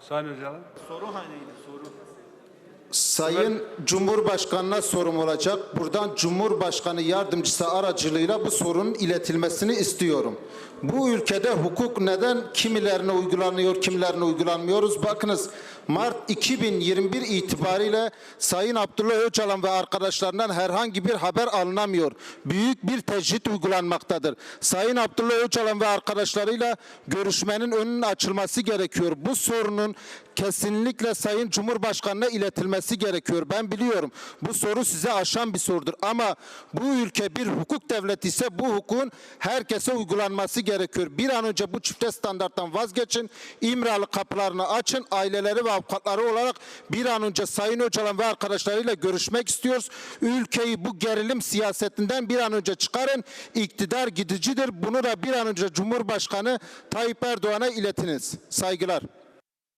Sayın Öcalan. Soru haneydi soru? Sayın Cumhurbaşkanı'na sorum olacak. Buradan Cumhurbaşkanı yardımcısı aracılığıyla bu sorunun iletilmesini istiyorum. Bu ülkede hukuk neden kimilerine uygulanıyor, kimilerine uygulanmıyoruz? Bakınız Mart 2021 itibariyle Sayın Abdullah Öcalan ve arkadaşlarından herhangi bir haber alınamıyor. Büyük bir tecrit uygulanmaktadır. Sayın Abdullah Öcalan ve arkadaşlarıyla görüşmenin önünün açılması gerekiyor. Bu sorunun kesinlikle Sayın Cumhurbaşkanı'na iletilmesi gerekiyor. Ben biliyorum bu soru size aşan bir sorudur ama bu ülke bir hukuk devleti ise bu hukukun herkese uygulanması gerekiyor. Bir an önce bu çifte standarttan vazgeçin. İmralı kapılarını açın. Aileleri ve avukatları olarak bir an önce Sayın Öcalan ve arkadaşlarıyla görüşmek istiyoruz. Ülkeyi bu gerilim siyasetinden bir an önce çıkarın. İktidar gidicidir. Bunu da bir an önce Cumhurbaşkanı Tayyip Erdoğan'a iletiniz. Saygılar.